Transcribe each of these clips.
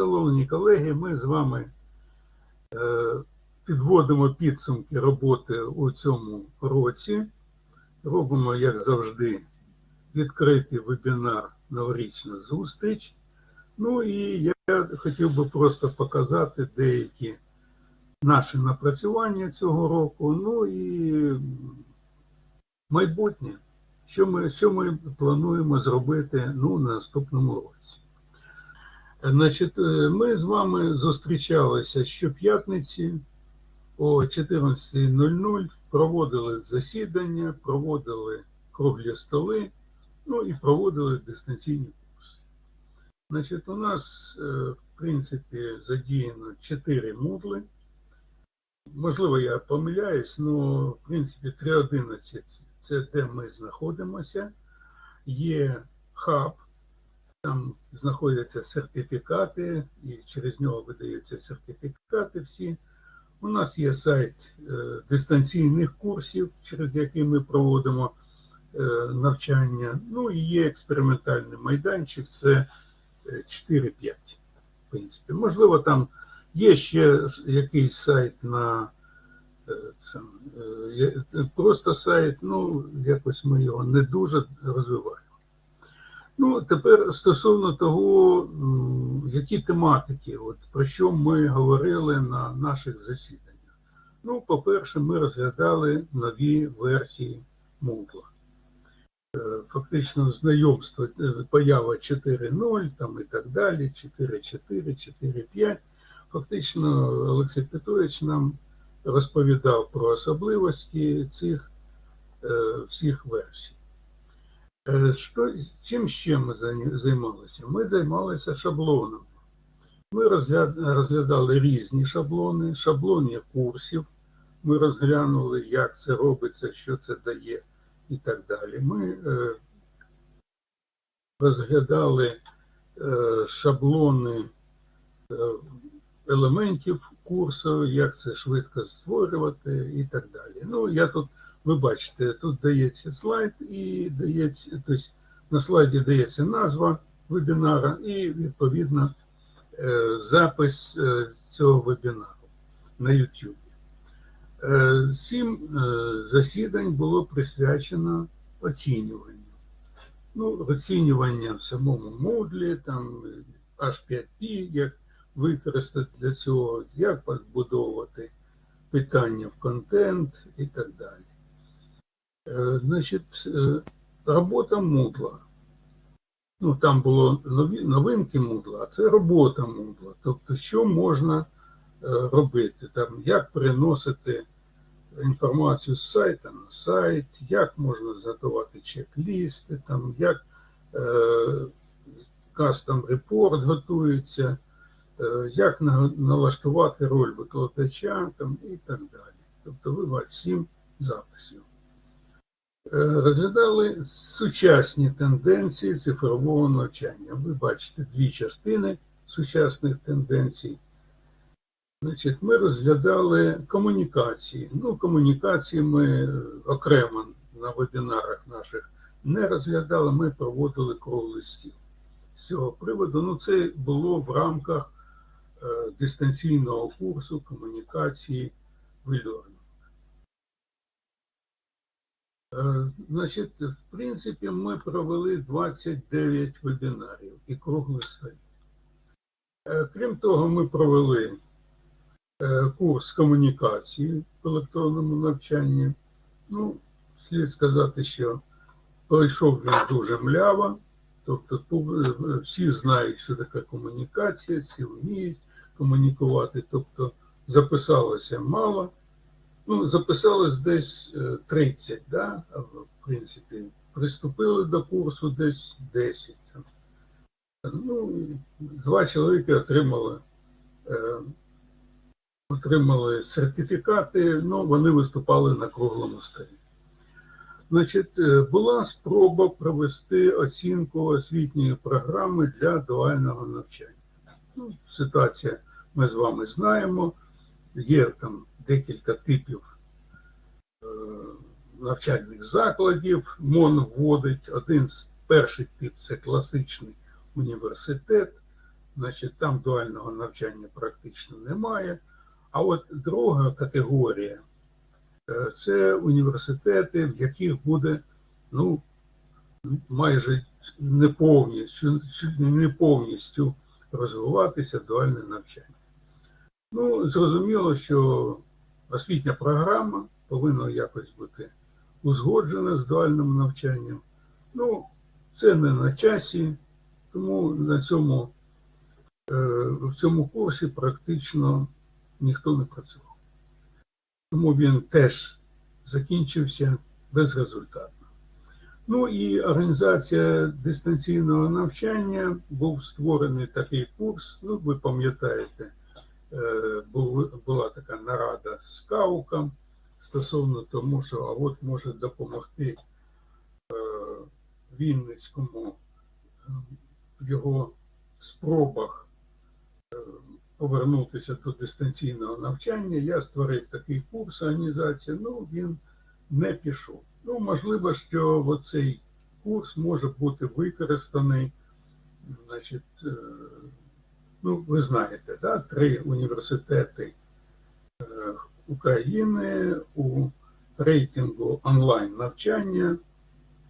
Шановні колеги, ми з вами е, підводимо підсумки роботи у цьому році. Робимо, як завжди, відкритий вебінар Новорічна зустріч. Ну і я хотів би просто показати деякі наші напрацювання цього року. Ну і майбутнє, що ми, що ми плануємо зробити ну, на наступному році. Значить, е, ми з вами зустрічалися щоп'ятниці о 14.00, проводили засідання, проводили круглі столи, ну і проводили дистанційні курси. Значить, у нас, е, в принципі, задіяно 4 модли. Можливо, я помиляюсь, але в принципі 3.11 це де ми знаходимося. Є хаб, там знаходяться сертифікати, і через нього видаються сертифікати всі. У нас є сайт е, дистанційних курсів, через який ми проводимо е, навчання. Ну і є експериментальний майданчик, це е, 4-5. В принципі, можливо, там є ще якийсь сайт на е, це, е, просто сайт, ну якось ми його не дуже розвиваємо. Ну, тепер стосовно того, які тематики, от про що ми говорили на наших засіданнях. Ну, по-перше, ми розглядали нові версії Moodle. Е, Фактично знайомство, е, поява 4.0 там і так далі, 4.4, 4.5. Фактично, Олексій Петрович нам розповідав про особливості цих е, всіх версій. Е, Що, чим ще ми займалися? Ми займалися шаблоном. Ми розглядали різні шаблони, шаблони курсів. Ми розглянули, як це робиться, що це дає і так далі. Ми е, розглядали е, шаблони елементів курсу, як це швидко створювати і так далі. Ну, я тут ви бачите, тут дається слайд і дається, тобто на слайді дається назва вебінара і відповідно е, запис е, цього вебінару на YouTube. Е, Сім засідань було присвячено оцінюванню. Ну, оцінювання в самому модлі, там е, H5P, як використати для цього, як побудовувати питання в контент і так далі. Е, Значить, е, робота Moodle. Ну, там було новинки Moodle, а це робота Moodle. Тобто, що можна е, робити, там, як переносити інформацію з сайта на сайт, як можна задавати чек-лісти, там, як е, кастом репорт готується, е, як на- налаштувати роль викладача там, і так далі. Тобто, ви бачите сім записів. Е, Розглядали сучасні тенденції цифрового навчання. Ви бачите дві частини сучасних тенденцій. Значить, ми розглядали комунікації. Ну, комунікації ми окремо на вебінарах наших не розглядали, ми проводили круглий стіл з цього приводу. Ну, це було в рамках е, дистанційного курсу комунікації в e-learning. Е, Значить, в принципі, ми провели 29 вебінарів і круглих столів. Е, Крім того, ми провели е, курс комунікації в електронному навчанні. Ну, слід сказати, що пройшов він дуже мляво. Тобто е, всі знають, що таке комунікація, всі вміють комунікувати. Тобто записалося мало. Ну, записалось десь е, 30, да? в принципі, приступили до курсу десь 10. Ну, два чоловіки отримали, е, отримали сертифікати, ну, вони виступали на круглому столі. Значить, е, була спроба провести оцінку освітньої програми для дуального навчання. Ну, ситуація ми з вами знаємо. Є там декілька типів е, навчальних закладів. МОН вводить один з перший тип це класичний університет. значить там дуального навчання практично немає. А от друга категорія е, це університети, в яких буде ну, майже не повністю, не повністю розвиватися дуальне навчання. Ну, зрозуміло, що освітня програма повинна якось бути узгоджена з дуальним навчанням. Ну, це не на часі, тому на цьому, е, в цьому курсі практично ніхто не працював. Тому він теж закінчився безрезультатно. Ну і організація дистанційного навчання був створений такий курс. Ну, ви пам'ятаєте, була така нарада з Кауком стосовно тому, що а от може допомогти е, Вінницькому е, в його спробах е, повернутися до дистанційного навчання. Я створив такий курс організації, ну він не пішов. Ну, можливо, що оцей курс може бути використаний, значить, е, ну, ви знаєте, да, три університети е, України у рейтингу онлайн навчання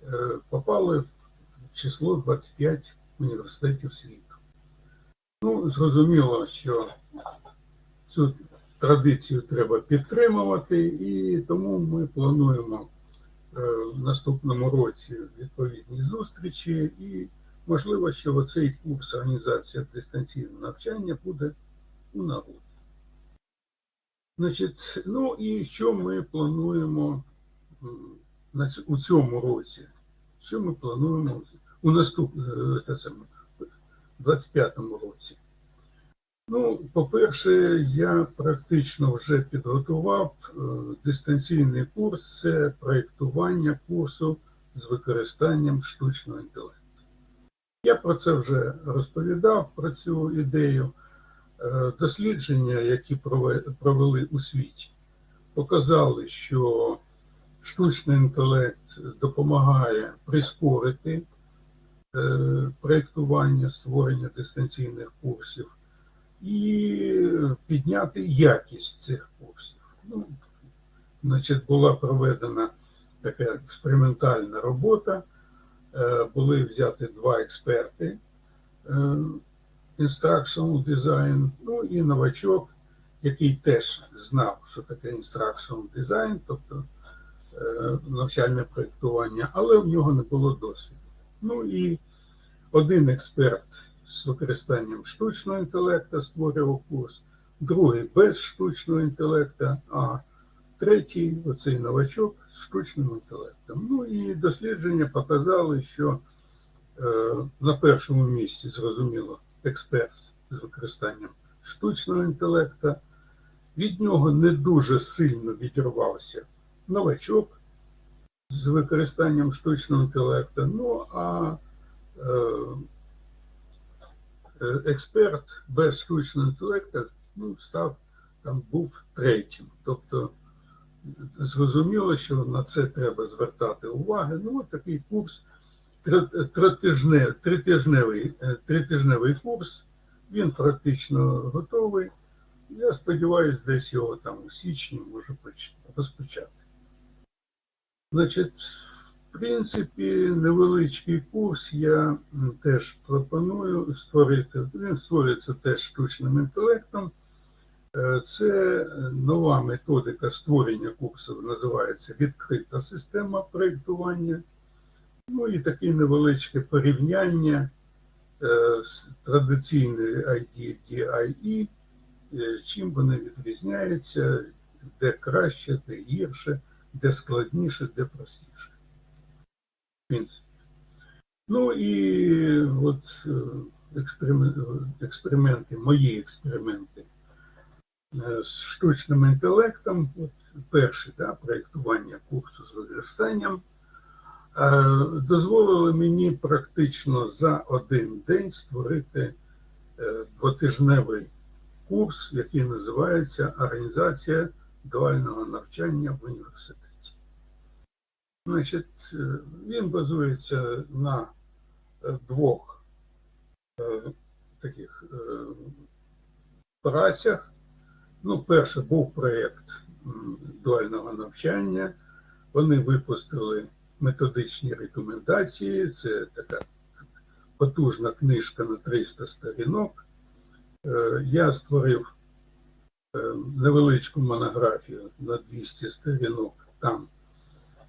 е, попали в число 25 університетів світу. Ну, зрозуміло, що цю традицію треба підтримувати, і тому ми плануємо е, в наступному році відповідні зустрічі, і можливо, що оцей курс організація дистанційного навчання буде у нагоді. Значить, ну і що ми плануємо у цьому році? Що ми плануємо у наступному 25-му році? Ну, по-перше, я практично вже підготував е, дистанційний курс це проєктування курсу з використанням штучного інтелекту. Я про це вже розповідав, про цю ідею. Е, Дослідження, які прове- провели у світі, показали, що штучний інтелект допомагає прискорити е, проєктування, створення дистанційних курсів і підняти якість цих курсів. Ну, значить, була проведена така експериментальна робота. Е, Були взяті два експерти е, instructional design, ну і новачок, який теж знав, що таке instructional design, тобто е, навчальне проєктування, але в нього не було досвіду. Ну і один експерт з використанням штучного інтелекту створював курс, другий без штучного інтелекту, а третій, оцей новачок з штучним інтелектом. Ну і дослідження показали, що е, на першому місці, зрозуміло, експерт з використанням штучного інтелекту. Від нього не дуже сильно відірвався новачок з використанням штучного інтелекту. Ну а е, е, експерт без штучного інтелекту ну, став там був третім. Тобто зрозуміло, що на це треба звертати увагу. Ну, от такий курс, тритижневий, е, тритижневий курс, він практично готовий. Я сподіваюся, десь його там у січні може розпочати. Значить, в принципі, невеличкий курс я теж пропоную створити. Він створюється теж штучним інтелектом. Е, Це нова методика створення курсів, називається відкрита система проєктування. Ну і таке невеличке порівняння е, з традиційною ID DIE, е, чим вони відрізняються, де краще, де гірше, де складніше, де простіше. В принципі. Ну і от експерименти, експерименти, мої експерименти з штучним інтелектом, от перше да, проєктування курсу з використанням, е, дозволили мені практично за один день створити е, двотижневий курс, який називається Організація дуального навчання в університеті. Значить, е, він базується на е, двох е, таких е, працях. Ну, перше був проєкт дуального навчання. Вони випустили методичні рекомендації. Це така потужна книжка на 300 сторінок. Е, Я створив е, невеличку монографію на 200 сторінок. Там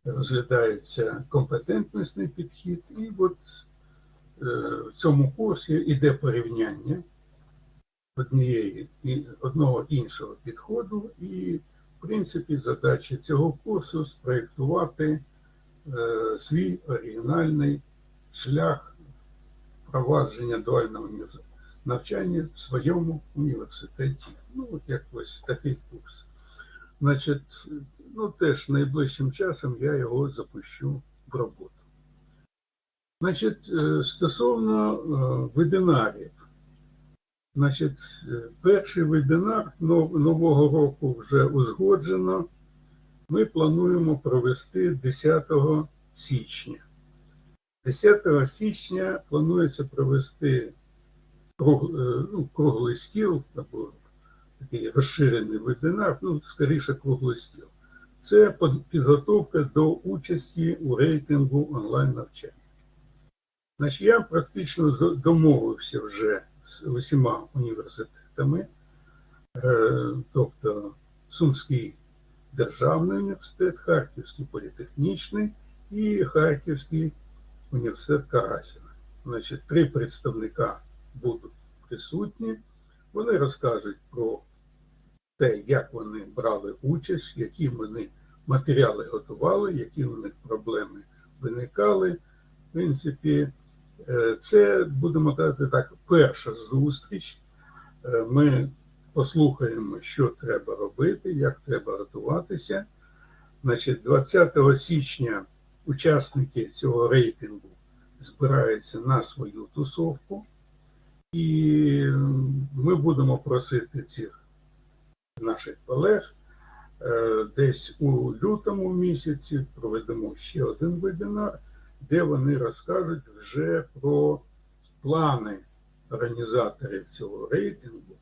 розглядається компетентнісний підхід, і от е, в цьому курсі йде порівняння однієї і одного іншого підходу, і, в принципі, задача цього курсу спроєктувати е, свій оригінальний шлях впровадження дуального навчання в своєму університеті. Ну, от як ось такий курс. Значить, ну теж найближчим часом я його запущу в роботу. Значить, е, стосовно е, вебінарів. Значить, е, перший вебінар нового року вже узгоджено. Ми плануємо провести 10 січня. 10 січня планується провести е, ну, круглий стіл або такий розширений вебінар, ну, скоріше круглий стіл. Це підготовка до участі у рейтингу онлайн навчання. Значить, я практично домовився вже з усіма університетами, е, тобто Сумський державний університет, Харківський політехнічний і Харківський університет Карасіна. Значить, три представника будуть присутні. Вони розкажуть про те, як вони брали участь, які вони матеріали готували, які у них проблеми виникали. В принципі, це, будемо казати так, перша зустріч. Е, Ми послухаємо, що треба робити, як треба готуватися. Значить, 20 січня учасники цього рейтингу збираються на свою тусовку, і ми будемо просити цих наших колег. е, Десь у лютому місяці проведемо ще один вебінар, де вони розкажуть вже про плани організаторів цього рейтингу,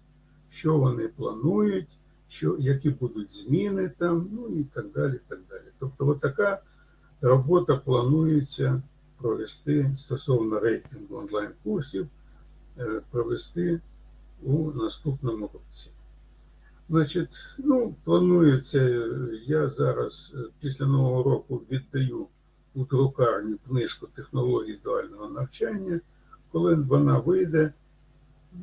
що вони планують, що, які будуть зміни там, ну і так далі. так далі. Тобто, от така робота планується провести стосовно рейтингу онлайн-курсів, е, провести у наступному році. Значить, ну, планується, я зараз е, після Нового року віддаю у друкарню книжку технологій дуального навчання. Коли вона вийде,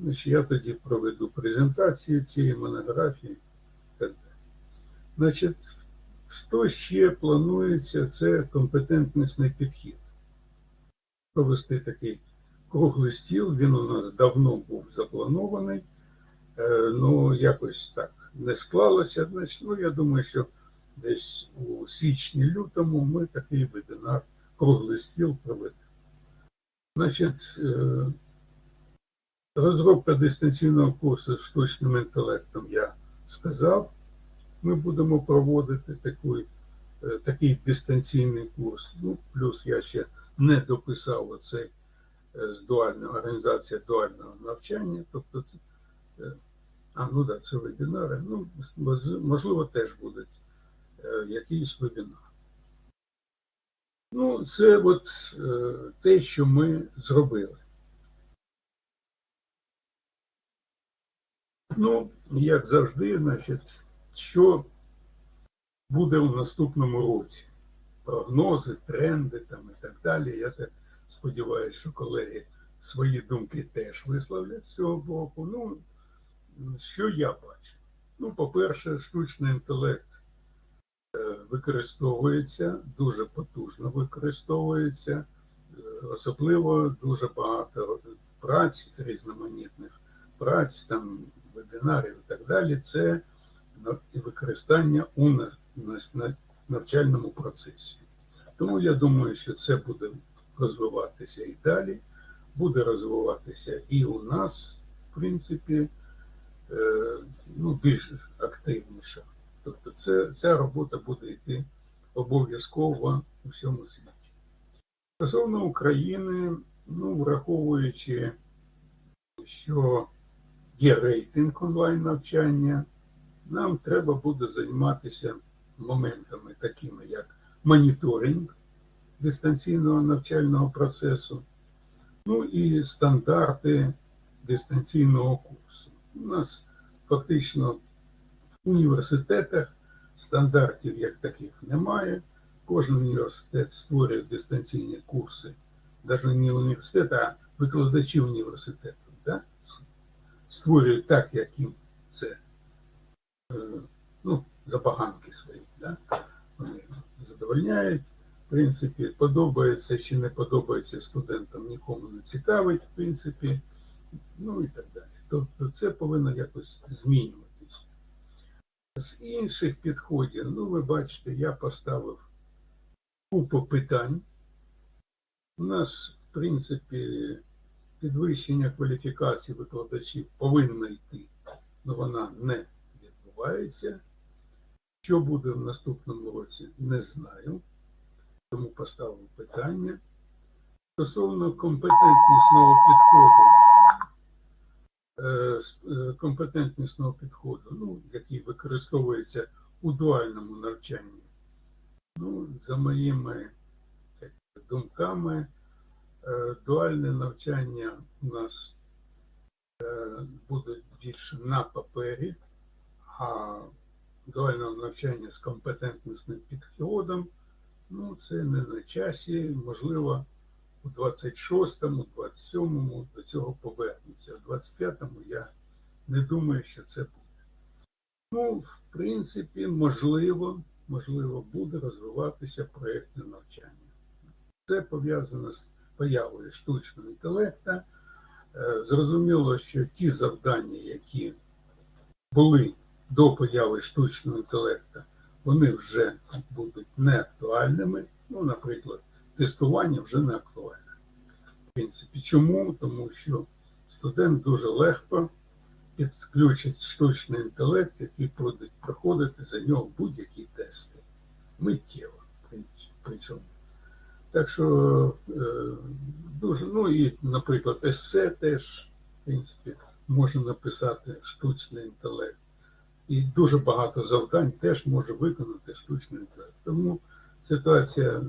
значить, я тоді проведу презентацію цієї монографії так. Значить, що ще планується, це компетентнісний підхід. Провести такий круглий стіл, він у нас давно був запланований. Е, Ну, якось так не склалося. Значить, ну, я думаю, що десь у січні-лютому ми такий вебінар, круглий стіл проведемо. Значить, е, розробка дистанційного курсу з штучним інтелектом я сказав. Ми будемо проводити таку, е, такий дистанційний курс. Ну, плюс я ще не дописав оцей е, з дуальної організація дуального навчання. Тобто це а, ну так, це вебінари. Ну, можливо, теж будуть якийсь вебінар. Ну, це от е, те, що ми зробили. Ну, як завжди, значить, що буде у наступному році? Прогнози, тренди там і так далі. Я так сподіваюся, що колеги свої думки теж висловлять з цього боку. Ну, що я бачу? Ну, по-перше, штучний інтелект е, використовується, дуже потужно використовується, Е, особливо дуже багато праць, різноманітних праць, там, вебінарів і так далі. Це використання у на- на- на- навчальному процесі. Тому я думаю, що це буде розвиватися і далі, буде розвиватися і у нас, в принципі, е, ну, більш активніше. Тобто це, ця робота буде йти обов'язково у всьому світі. Стосовно України, ну, враховуючи що є рейтинг онлайн навчання, нам треба буде займатися моментами такими, як моніторинг дистанційного навчального процесу, ну і стандарти дистанційного курсу. У нас фактично університетах стандартів як таких немає. Кожен університет створює дистанційні курси, навіть не університет, а викладачі університету. Да? Створюють так, як їм це е, ну, забаганки свої. Да? Вони задовольняють. В принципі, подобається чи не подобається студентам, нікому не цікавить, в принципі, ну і так далі. Тобто це повинно якось змінюватись. З інших підходів, ну ви бачите, я поставив купу питань. У нас, в принципі, підвищення кваліфікації викладачів повинна йти, але вона не відбувається. Що буде в наступному році, не знаю. Тому поставив питання. Стосовно компетентнісного підходу, компетентнісного підходу, ну, який використовується у дуальному навчанні. Ну, за моїми як, думками, е, дуальне навчання у нас е, буде більше на папері, а дуальне навчання з компетентнісним підходом, ну, це не на часі, можливо, у 26-му, 27-му до цього повернуться. У 25-му я не думаю, що це буде. Ну, в принципі, можливо, можливо, буде розвиватися проєктне навчання. Це пов'язано з появою штучного інтелекту. Е, Зрозуміло, що ті завдання, які були до появи штучного інтелекту, вони вже будуть неактуальними. Ну, наприклад, тестування вже не актуальне. В принципі, чому? Тому що студент дуже легко підключить штучний інтелект, який буде проходити за нього будь-які тести. Миттєво. Причому. Так що е, дуже, ну і, наприклад, есе теж, в принципі, може написати штучний інтелект. І дуже багато завдань теж може виконати штучний інтелект. Тому ситуація,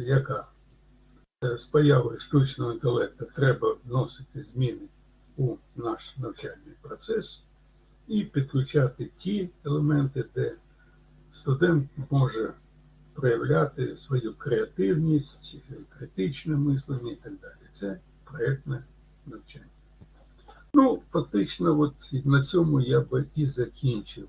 яка Е, з появою штучного інтелекту треба вносити зміни у наш навчальний процес і підключати ті елементи, де студент може проявляти свою креативність, критичне мислення і так далі. Це проєктне навчання. Ну, фактично, от на цьому я би і закінчив